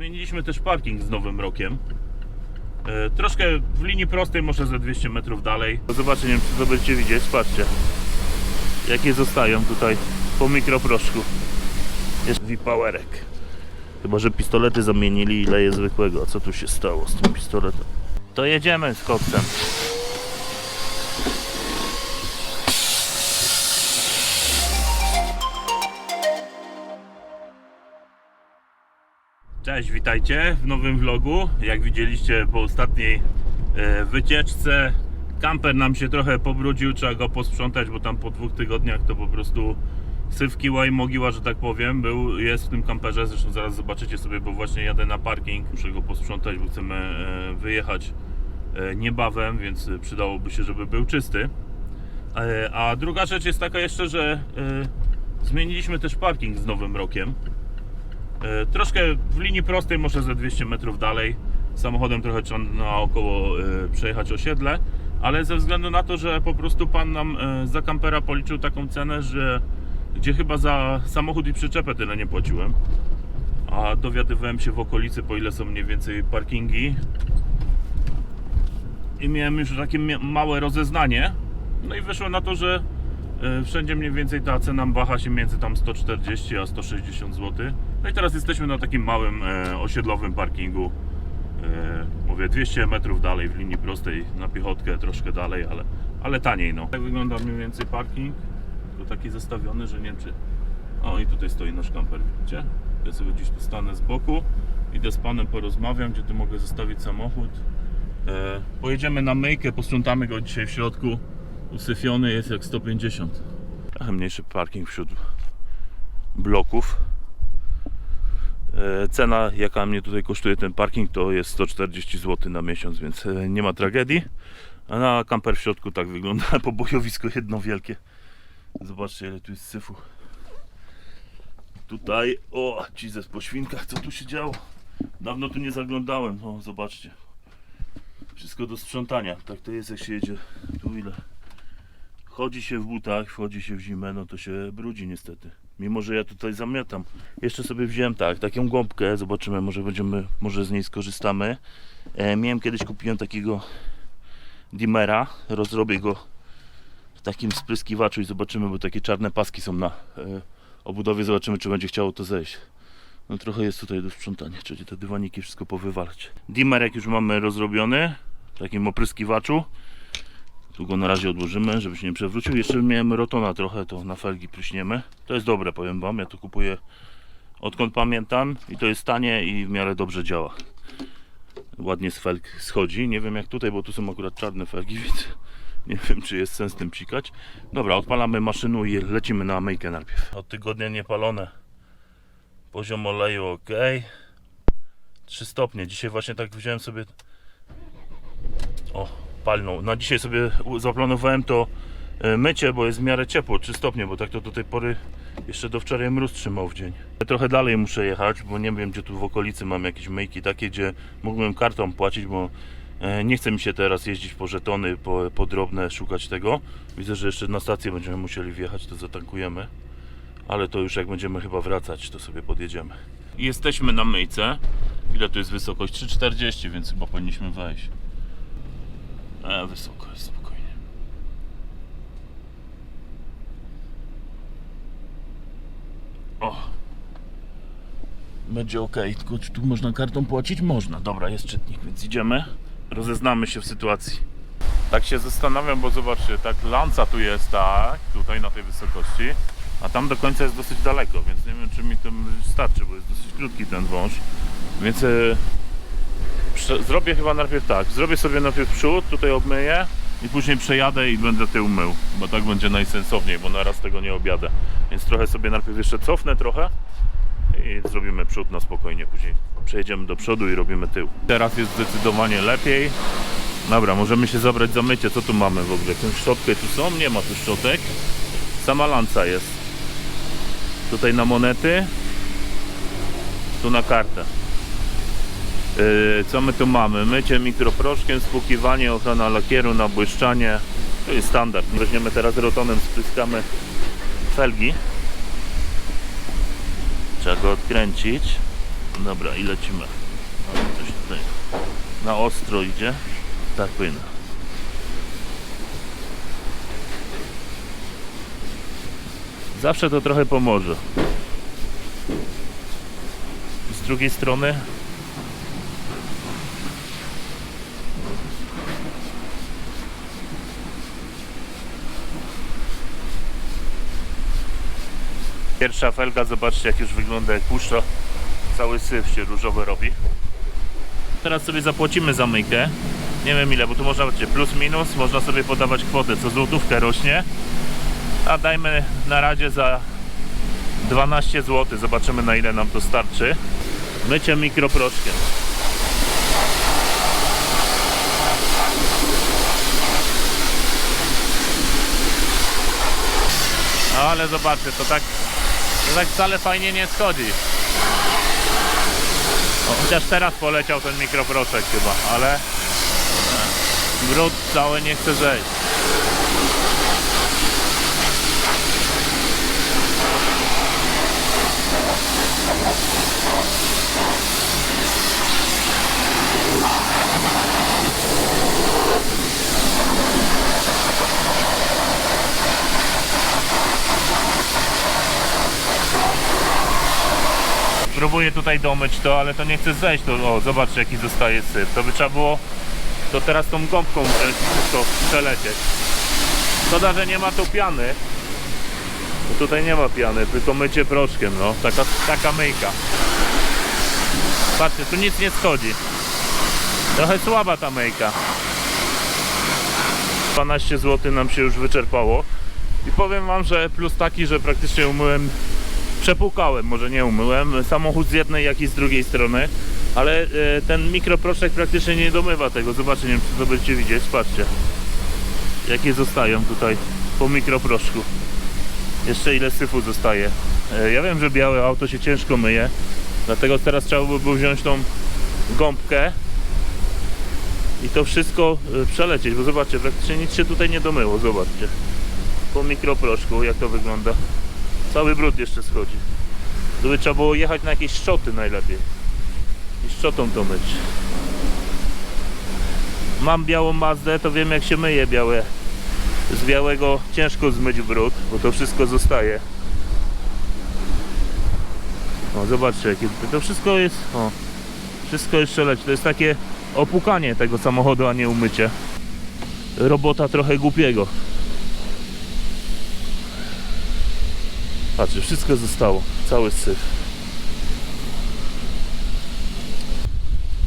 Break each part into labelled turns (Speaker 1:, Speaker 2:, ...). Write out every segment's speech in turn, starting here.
Speaker 1: Zmieniliśmy też parking z nowym rokiem. E, troszkę w linii prostej, może ze 200 metrów dalej. Zobaczcie, nie wiem czy to będziecie widzieć, patrzcie. Jakie zostają tutaj po mikroproszku. Jest wipowerek. Chyba, że pistolety zamienili i leje zwykłego. A co tu się stało z tym pistoletem? To jedziemy z koksem. Cześć, witajcie w nowym vlogu. Jak widzieliście po ostatniej e, wycieczce, kamper nam się trochę pobrudził, trzeba go posprzątać, bo tam po dwóch tygodniach to po prostu sywkiła i mogiła, że tak powiem, był, jest w tym kamperze, zresztą zaraz zobaczycie sobie, bo właśnie jadę na parking, muszę go posprzątać, bo chcemy e, wyjechać e, niebawem, więc przydałoby się, żeby był czysty. A druga rzecz jest taka jeszcze, że zmieniliśmy też parking z nowym rokiem. E, Troszkę w linii prostej, może ze 200 metrów dalej. Samochodem trochę trzeba naokoło e, przejechać osiedle, ale ze względu na to, że po prostu pan nam e, za kampera policzył taką cenę, że gdzie chyba za samochód i przyczepę tyle nie płaciłem. A dowiadywałem się w okolicy, po ile są mniej więcej parkingi. I miałem już takie małe rozeznanie. No i wyszło na to, że Wszędzie mniej więcej ta cena waha się między tam 140 a 160 zł. No i teraz jesteśmy na takim małym e, osiedlowym parkingu. E, mówię 200 metrów dalej w linii prostej na piechotkę, troszkę dalej, ale, ale taniej no. Tak wygląda mniej więcej parking. To taki zestawiony, że nie wiem czy... O i tutaj stoi nasz kamper, widzicie? Ja sobie gdzieś tu stanę z boku, idę z panem porozmawiam, gdzie tu mogę zostawić samochód. E, pojedziemy na myjkę, posprzątamy go dzisiaj w środku. Usyfiony jest jak 150. Trochę mniejszy parking wśród bloków. E, Cena, jaka mnie tutaj kosztuje ten parking, to jest 140 zł na miesiąc, więc e, nie ma tragedii. A na kamper w środku tak wygląda pobojowisko jedno wielkie. Zobaczcie, ile tu jest syfu. Tutaj, o, Jesus, po świnkach, co tu się działo? Dawno tu nie zaglądałem, o, zobaczcie. Wszystko do sprzątania. Tak to jest, jak się jedzie. Tu ile? Chodzi się w butach, wchodzi się w zimę, no to się brudzi niestety. Mimo, że ja tutaj zamiatam. Jeszcze sobie wziąłem tak, taką gąbkę, zobaczymy, może będziemy, może z niej skorzystamy. E, miałem kiedyś, kupiłem takiego dimera, rozrobię go w takim spryskiwaczu i zobaczymy, bo takie czarne paski są na e, obudowie, zobaczymy, czy będzie chciało to zejść. No trochę jest tutaj do sprzątania, czyli te dywaniki wszystko powywalać. Dimmerek już mamy rozrobiony, w takim opryskiwaczu. Tu go na razie odłożymy, żeby się nie przewrócił. Jeszcze miałem rotona trochę, to na felgi pryśniemy. To jest dobre, powiem Wam. Ja to kupuję odkąd pamiętam i to jest tanie i w miarę dobrze działa. Ładnie z felg schodzi. Nie wiem jak tutaj, bo tu są akurat czarne felgi, więc nie wiem czy jest sens tym psikać. Dobra, odpalamy maszynu i lecimy na myjkę najpierw. Od tygodnia niepalone. Poziom oleju ok. 3 stopnie. Dzisiaj właśnie tak wziąłem sobie Na dzisiaj sobie zaplanowałem to e, mycie, bo jest w miarę ciepło, 3 stopnie, bo tak to do tej pory jeszcze do wczoraj mróz trzymał w dzień. Trochę dalej muszę jechać, bo nie wiem, gdzie tu w okolicy mam jakieś myjki takie, gdzie mógłbym kartą płacić, bo e, nie chce mi się teraz jeździć po żetony, po, po drobne, szukać tego. Widzę, że jeszcze na stację będziemy musieli wjechać, to zatankujemy. Ale to już jak będziemy chyba wracać, to sobie podjedziemy. Jesteśmy na myjce. Ile tu jest wysokość? 3,40, więc chyba powinniśmy wejść. E, wysoko spokojnie. O! Będzie ok, tylko czy tu można kartą płacić? Można, dobra, jest czytnik, więc idziemy. Rozeznamy się w sytuacji. Tak się zastanawiam, bo zobaczcie, tak lanca tu jest, tak, tutaj na tej wysokości, a tam do końca jest dosyć daleko, więc nie wiem, czy mi to starczy, bo jest dosyć krótki ten wąż. Więc e, zrobię chyba najpierw tak. Zrobię sobie najpierw przód, tutaj obmyję i później przejadę i będę tył mył, bo tak będzie najsensowniej, bo naraz tego nie objadę. Więc trochę sobie najpierw jeszcze cofnę trochę i zrobimy przód na spokojnie, później przejedziemy do przodu i robimy tył. Teraz jest zdecydowanie lepiej. Dobra, możemy się zabrać za mycie. Co tu mamy w ogóle? Jakąś szczotkę tu są? Nie ma tu szczotek. Sama lanca jest. Tutaj na monety. Tu na kartę. Yy, Co my tu mamy? Mycie mikroproszkiem, spłukiwanie, ochrona lakieru, nabłyszczanie. To jest standard. Weźmiemy teraz rotonem, spryskamy felgi. Trzeba go odkręcić. Dobra, i lecimy. Coś tutaj na ostro idzie. Tak płynę. Zawsze to trochę pomoże. Z drugiej strony Pierwsza felga, zobaczcie jak już wygląda jak puszcza. Cały syf się różowy robi. Teraz sobie zapłacimy za myjkę. Nie wiem ile, bo tu można wiecie, plus minus, można sobie podawać kwotę, co złotówkę rośnie. A dajmy na razie za 12 zł, zobaczymy na ile nam to starczy. Mycie mikroproszkiem. No ale zobaczcie, to tak, to tak wcale fajnie nie schodzi. No, chociaż teraz poleciał ten mikroproszek chyba, ale e, brud cały nie chce zejść. Próbuję tutaj domyć to, ale to nie chce zejść. To, o, zobaczcie jaki zostaje syf. To by trzeba było to teraz tą gąbką wszystko przelecieć. Szkoda, że nie ma tu piany. Bo tutaj nie ma piany, tylko mycie proszkiem, no. Taka, taka myjka. Patrzcie, tu nic nie schodzi. Trochę słaba ta myjka. 12 zł nam się już wyczerpało. I powiem wam, że plus taki, że praktycznie umyłem przepłukałem, może nie umyłem, samochód z jednej jak i z drugiej strony, ale e, ten mikroproszek praktycznie nie domywa tego. Zobaczcie, nie wiem czy to będziecie widzieć, patrzcie. Jakie zostają tutaj po mikroproszku. Jeszcze ile syfu zostaje. E, ja wiem, że białe auto się ciężko myje, dlatego teraz trzeba by było wziąć tą gąbkę i to wszystko e, przelecieć, bo zobaczcie, praktycznie nic się tutaj nie domyło, zobaczcie. Po mikroproszku, jak to wygląda. Cały brud jeszcze schodzi. To by trzeba było jechać na jakieś szczoty najlepiej. I szczotą to myć. Mam białą Mazdę, to wiem jak się myje białe. Z białego ciężko zmyć brud, bo to wszystko zostaje. O, zobaczcie jakie to wszystko jest. O, wszystko jeszcze leci. To jest takie opukanie tego samochodu, a nie umycie. Robota trochę głupiego. Patrzcie, wszystko zostało. Cały syf.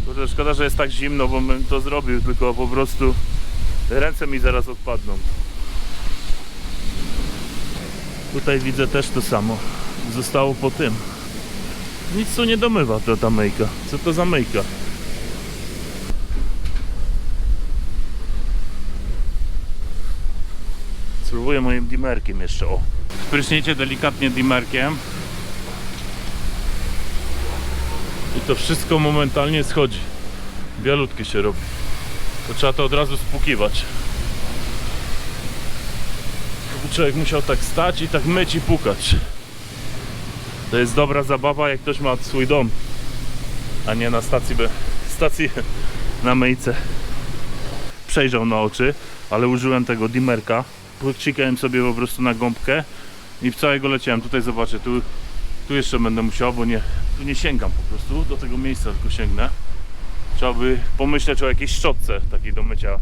Speaker 1: Kurde, szkoda, że jest tak zimno, bo bym to zrobił, tylko po prostu ręce mi zaraz odpadną. Tutaj widzę też to samo. Zostało po tym. Nic tu nie domywa to ta myjka. Co to za myjka? Spróbuję moim dimerkiem jeszcze, o. Spryśnijcie delikatnie dimerkiem. I to wszystko momentalnie schodzi. Bialutkie się robi. To trzeba to od razu spłukiwać. Człowiek musiał tak stać i tak myć i pukać. To jest dobra zabawa, jak ktoś ma swój dom, a nie na stacji, be- stacji na myjce. Przejrzał na oczy, ale użyłem tego dimerka. Płykcikałem sobie po prostu na gąbkę i całego leciałem. Tutaj zobaczę, tu, tu jeszcze będę musiał, bo nie, tu nie sięgam po prostu do tego miejsca, tylko sięgnę. Trzeba by pomyśleć o jakiejś szczotce takiej do mycia y,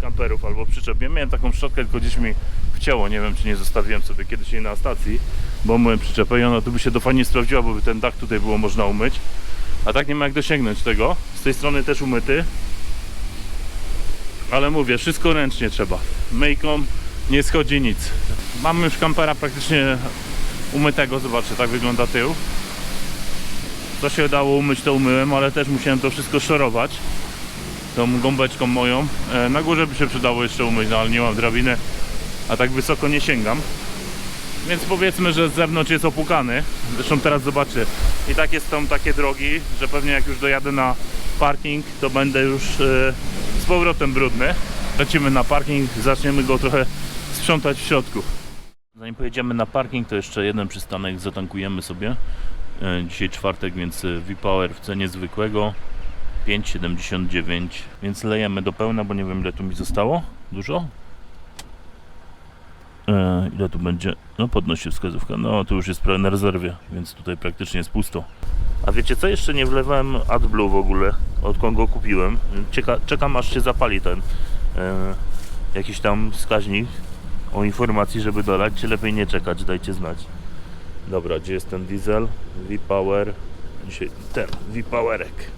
Speaker 1: kamperów albo przyczep. Ja miałem taką szczotkę, tylko gdzieś mi wcięło. Nie wiem, czy nie zostawiłem sobie kiedyś jej na stacji, bo myłem przyczepę i ona tu by się to fajnie sprawdziła, bo by ten dach tutaj było można umyć. A tak nie ma jak dosięgnąć tego. Z tej strony też umyty. Ale mówię, wszystko ręcznie trzeba. Myjką nie schodzi nic. Mamy już kampera praktycznie umytego, zobaczcie, tak wygląda tył. Co się dało umyć, to umyłem, ale też musiałem to wszystko szorować. Tą gąbeczką moją. E, Na górze by się przydało jeszcze umyć, no ale nie mam drabiny, a tak wysoko nie sięgam. Więc powiedzmy, że z zewnątrz jest opukany. Zresztą teraz zobaczcie. I tak jest tam takie drogi, że pewnie jak już dojadę na parking, to będę już e, z powrotem brudny. Lecimy na parking, zaczniemy go trochę sprzątać w środku. Zanim pojedziemy na parking, to jeszcze jeden przystanek zatankujemy sobie. E, Dzisiaj czwartek, więc e, V-Power w cenie zwykłego 5,79 więc lejemy do pełna, bo nie wiem ile tu mi zostało. Dużo? E, ile tu będzie? No podnosi wskazówka. No tu już jest prawie na rezerwie, więc tutaj praktycznie jest pusto. A wiecie co? Jeszcze nie wlewałem AdBlue w ogóle, odkąd go kupiłem. Cieka czekam aż się zapali ten e, jakiś tam wskaźnik o informacji, żeby dolać, czy lepiej nie czekać, dajcie znać. Dobra, gdzie jest ten diesel? V-Power. Dzisiaj ten, V-Powerek.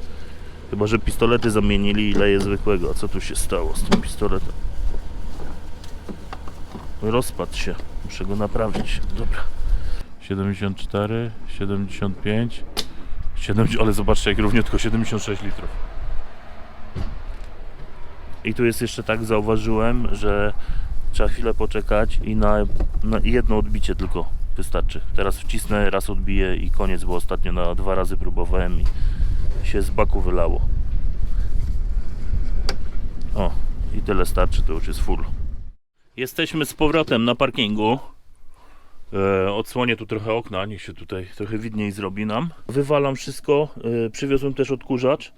Speaker 1: Chyba, że pistolety zamienili i leje zwykłego. A co tu się stało z tym pistoletem? Rozpadł się. Muszę go naprawić. Dobra. 74, 75, 70, ale zobaczcie jak równiutko 76 litrów. I tu jest jeszcze tak, zauważyłem, że trzeba chwilę poczekać i na, na jedno odbicie tylko wystarczy. Teraz wcisnę, raz odbiję i koniec, bo ostatnio na dwa razy próbowałem i się z baku wylało. O, i tyle starczy, to już jest full. Jesteśmy z powrotem na parkingu. E, odsłonię tu trochę okna, niech się tutaj trochę widniej zrobi nam. Wywalam wszystko, e, przywiozłem też odkurzacz.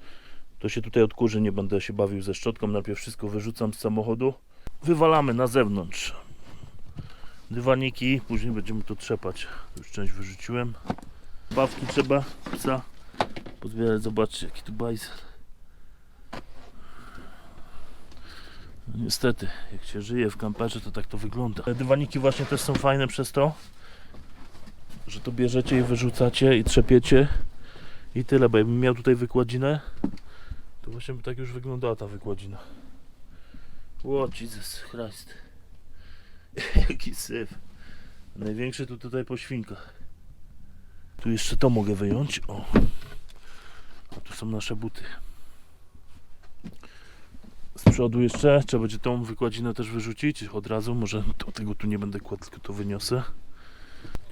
Speaker 1: To się tutaj odkurzy, nie będę się bawił ze szczotką. Najpierw wszystko wyrzucam z samochodu. Wywalamy na zewnątrz. Dywaniki, później będziemy to trzepać. Już część wyrzuciłem. Bawki trzeba psa pozbierać. Zobaczcie, jaki tu bajzel. No niestety, jak się żyje w kamperze, to tak to wygląda. Te dywaniki właśnie też są fajne przez to, że to bierzecie i wyrzucacie i trzepiecie i tyle, bo jakbym miał tutaj wykładzinę, to właśnie by tak już wyglądała ta wykładzina. O, Jesus Christ. Jaki syf. Największy to tutaj po świnkach. Tu jeszcze to mogę wyjąć. O. A tu są nasze buty. Z przodu jeszcze trzeba będzie tą wykładzinę też wyrzucić od razu. Może to, tego tu nie będę kładł, tylko to wyniosę.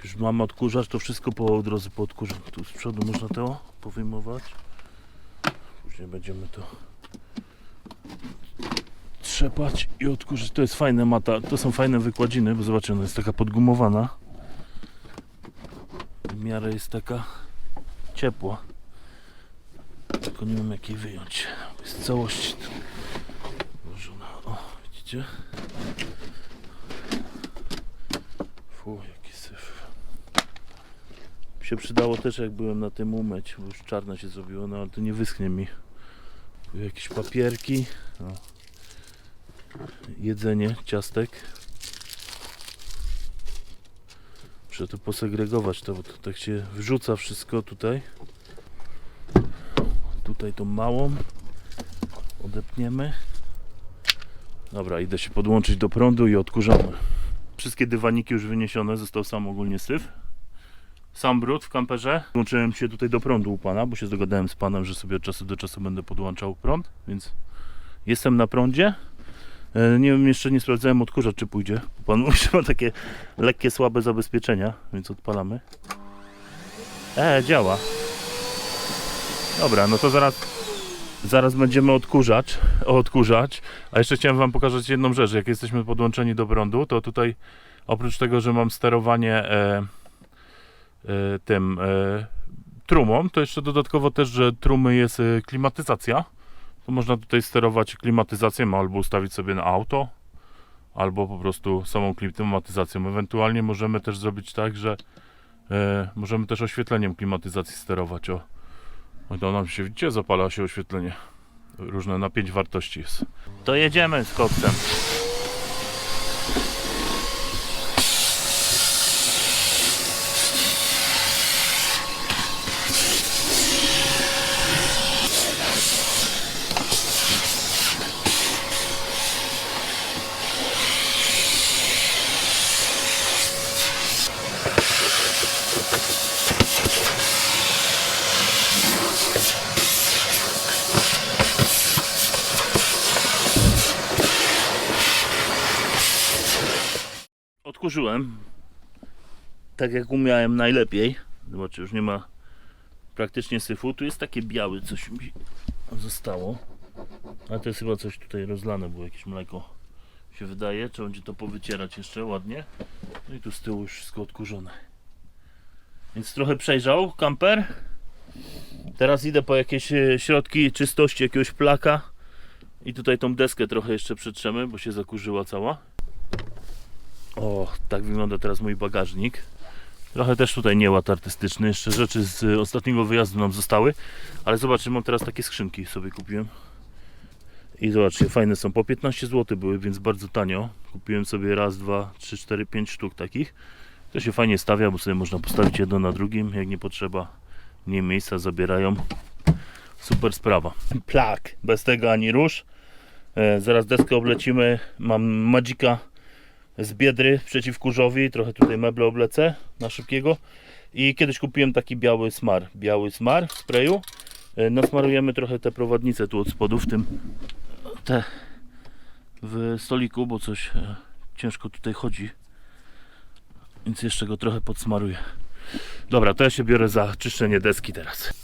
Speaker 1: Już mamy odkurzacz, to wszystko po od razu po. Tu z przodu można to powyjmować. Później będziemy to trzepać i odkurzyć. To jest fajne mata, to są fajne wykładziny, bo zobaczcie, ona jest taka podgumowana. W miarę jest taka ciepła. Tylko nie wiem jak jej wyjąć. Jest całość tu włożona. O, widzicie? Fu, jaki syf. Się przydało też jak byłem na tym umyć, bo już czarne się zrobiło, no ale to nie wyschnie mi. Tu jakieś papierki. Jedzenie ciastek. Muszę tu posegregować to, bo to tak się wrzuca wszystko tutaj. Tutaj tą małą odepniemy. Dobra, idę się podłączyć do prądu i odkurzamy. Wszystkie dywaniki już wyniesione, został sam ogólnie syf. Sam brud w kamperze. Włączyłem się tutaj do prądu u pana, bo się dogadałem z panem, że sobie od czasu do czasu będę podłączał prąd, więc jestem na prądzie. E, Nie wiem, jeszcze nie sprawdzałem odkurzacz, czy pójdzie. Pan mówi, że ma takie lekkie, słabe zabezpieczenia, więc odpalamy. E, działa. Dobra, no to zaraz zaraz będziemy odkurzać, odkurzać. A jeszcze chciałem Wam pokazać jedną rzecz. Jak jesteśmy podłączeni do prądu, to tutaj oprócz tego, że mam sterowanie e, e, tym e, trumą, to jeszcze dodatkowo też, że trumy jest e, klimatyzacja można tutaj sterować klimatyzacją albo ustawić sobie na auto, albo po prostu samą klimatyzacją. Ewentualnie możemy też zrobić tak, że e, możemy też oświetleniem klimatyzacji sterować. O, o to nam się widzicie, zapala się oświetlenie. Różne napięć wartości jest. To jedziemy z koksem. Tak jak umiałem najlepiej. Zobaczcie, już nie ma praktycznie syfu. Tu jest takie białe coś mi zostało. A to jest chyba coś tutaj rozlane, było jakieś mleko się wydaje. Trzeba będzie to powycierać jeszcze ładnie. No i tu z tyłu już wszystko odkurzone. Więc trochę przejrzał kamper. Teraz idę po jakieś e, środki czystości, jakiegoś plaka. I tutaj tą deskę trochę jeszcze przetrzemy, bo się zakurzyła cała. O, tak wygląda teraz mój bagażnik. Trochę też tutaj nieład artystyczny. Jeszcze rzeczy z ostatniego wyjazdu nam zostały. Ale zobaczcie, mam teraz takie skrzynki sobie kupiłem. I zobaczcie, fajne są. Po 15 zł były, więc bardzo tanio. Kupiłem sobie raz, dwa, trzy, cztery, pięć sztuk takich. To się fajnie stawia, bo sobie można postawić jedno na drugim, jak nie potrzeba. Mniej miejsca zabierają. Super sprawa. Plak. Bez tego ani rusz. E, zaraz deskę oblecimy. Mam Magika z Biedry przeciwkurzowi. Trochę tutaj meble oblecę na szybkiego. I kiedyś kupiłem taki biały smar. Biały smar w sprayu. E, Nasmarujemy trochę te prowadnice tu od spodu w tym te w stoliku, bo coś e, ciężko tutaj chodzi. Więc jeszcze go trochę podsmaruję. Dobra, to ja się biorę za czyszczenie deski teraz.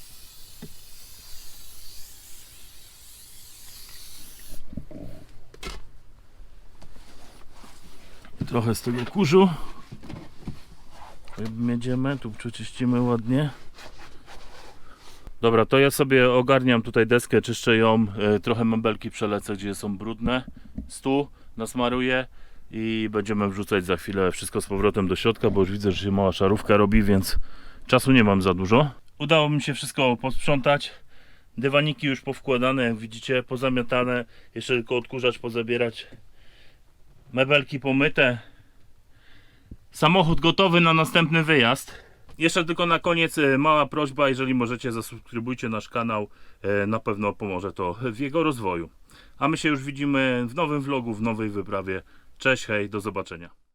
Speaker 1: Trochę z tego kurzu. Jedziemy, tu przeczyścimy ładnie. Dobra, to ja sobie ogarniam tutaj deskę, czyszczę ją, e, trochę mebelki przelecę, gdzie są brudne, stół nasmaruję i będziemy wrzucać za chwilę wszystko z powrotem do środka, bo już widzę, że się mała szarówka robi, więc czasu nie mam za dużo. Udało mi się wszystko posprzątać, dywaniki już powkładane, jak widzicie, pozamiatane, jeszcze tylko odkurzacz pozabierać, mebelki pomyte, samochód gotowy na następny wyjazd. Jeszcze tylko na koniec e, mała prośba, jeżeli możecie zasubskrybujcie nasz kanał, e, na pewno pomoże to w jego rozwoju. A my się już widzimy w nowym vlogu, w nowej wyprawie. Cześć, hej, do zobaczenia.